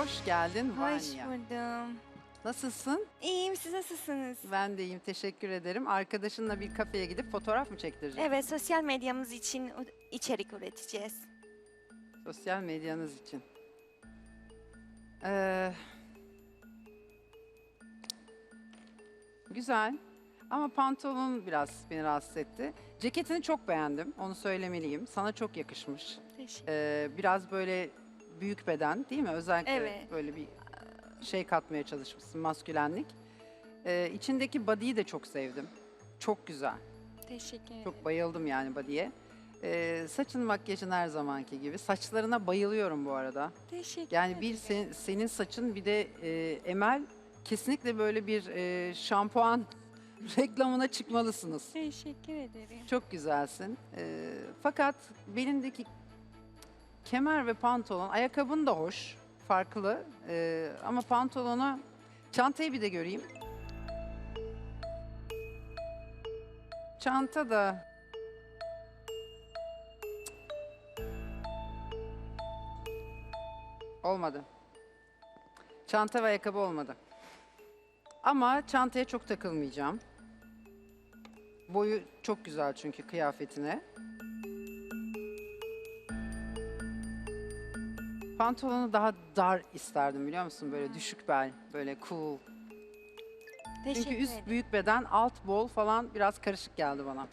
Hoş geldin Hoş Vanya. buldum. Nasılsın? İyiyim, siz nasılsınız? Ben de iyiyim, teşekkür ederim. Arkadaşınla bir kafeye gidip fotoğraf mı çektireceksin? Evet, sosyal medyamız için u- içerik üreteceğiz. Sosyal medyanız için. Ee, güzel. Ama pantolon biraz beni rahatsız etti. Ceketini çok beğendim, onu söylemeliyim. Sana çok yakışmış. Teşekkür Ee, biraz böyle büyük beden değil mi? Özellikle Evet. böyle bir şey katmaya çalışmışsın, maskülenlik. Ee, içindeki body'yi de çok sevdim. Çok güzel. Teşekkür ederim. Çok bayıldım yani body'ye. Ee, saçın makyajın her zamanki gibi. Saçlarına bayılıyorum bu arada. Teşekkür Yani bir ederim. sen- senin saçın bir de e, Emel kesinlikle böyle bir e, şampuan reklamına çıkmalısınız. Teşekkür ederim. Çok güzelsin. Ee, fakat belindeki kemer ve pantolon, ayakkabın da hoş, farklı. Ee, ama pantolona, çantayı bir de göreyim. Çanta da... Olmadı. Çanta ve ayakkabı olmadı. Ama çantaya çok takılmayacağım. Boyu çok güzel çünkü kıyafetine. Pantolonu daha dar isterdim biliyor musun? Böyle düşük bel, böyle cool. Teşekkür Çünkü üst ederim. büyük beden, alt bol falan biraz karışık geldi bana.